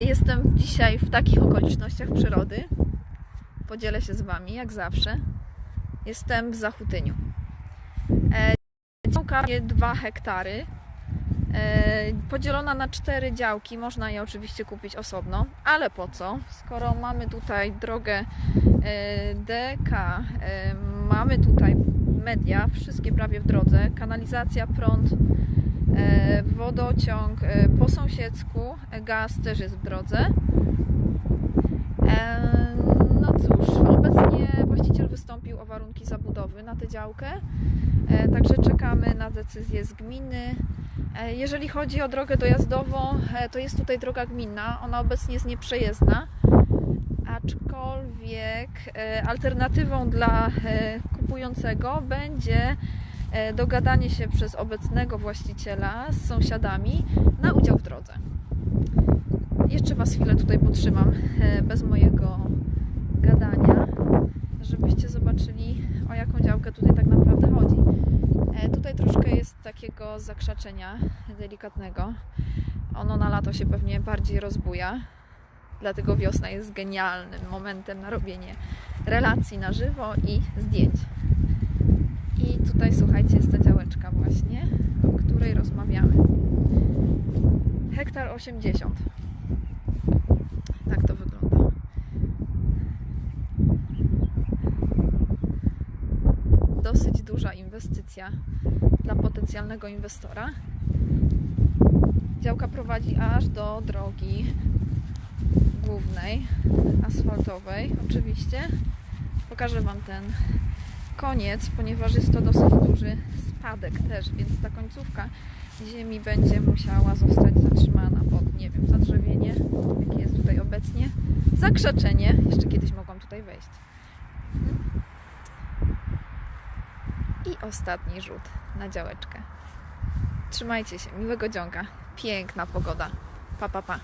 Jestem dzisiaj w takich okolicznościach przyrody. Podzielę się z Wami, jak zawsze. Jestem w Zachutyniu. Działka ma 2 hektary. E, podzielona na cztery działki. Można je oczywiście kupić osobno, ale po co? Skoro mamy tutaj drogę e, DK, e, mamy tutaj media, wszystkie prawie w drodze, kanalizacja, prąd, wodociąg e, po sąsiedzku, e, gaz też jest w drodze. E, No cóż, obecnie właściciel wystąpił o warunki zabudowy na tę działkę, także czekamy na decyzję z gminy. Jeżeli chodzi o drogę dojazdową, to jest tutaj droga gminna, ona obecnie jest nieprzejezdna, aczkolwiek alternatywą dla kupującego będzie dogadanie się przez obecnego właściciela z sąsiadami na udział w drodze. Jeszcze Was chwilę tutaj potrzymam e, bez mojego gadania, żebyście zobaczyli o jaką działkę tutaj tak naprawdę chodzi. E, Tutaj troszkę jest takiego zakrzaczenia delikatnego. Ono na lato się pewnie bardziej rozbuja, dlatego wiosna jest genialnym momentem na robienie relacji na żywo i zdjęć. I tutaj słuchajcie, jest ta działeczka właśnie, o której rozmawiamy. Hektar 80. Tak to wygląda. Dosyć duża inwestycja dla potencjalnego inwestora. Działka prowadzi aż do drogi głównej, asfaltowej, oczywiście. Pokażę Wam ten koniec, ponieważ jest to dosyć duży spadek też, więc ta końcówka ziemi będzie musiała zostać zatrzymana pod, nie wiem, zadrzewienie, jakie jest tutaj obecnie, zakrzaczenie, jeszcze kiedyś mogłam tutaj wejść. I ostatni rzut na działeczkę. Trzymajcie się, miłego dzionka, piękna pogoda. Pa, pa, pa.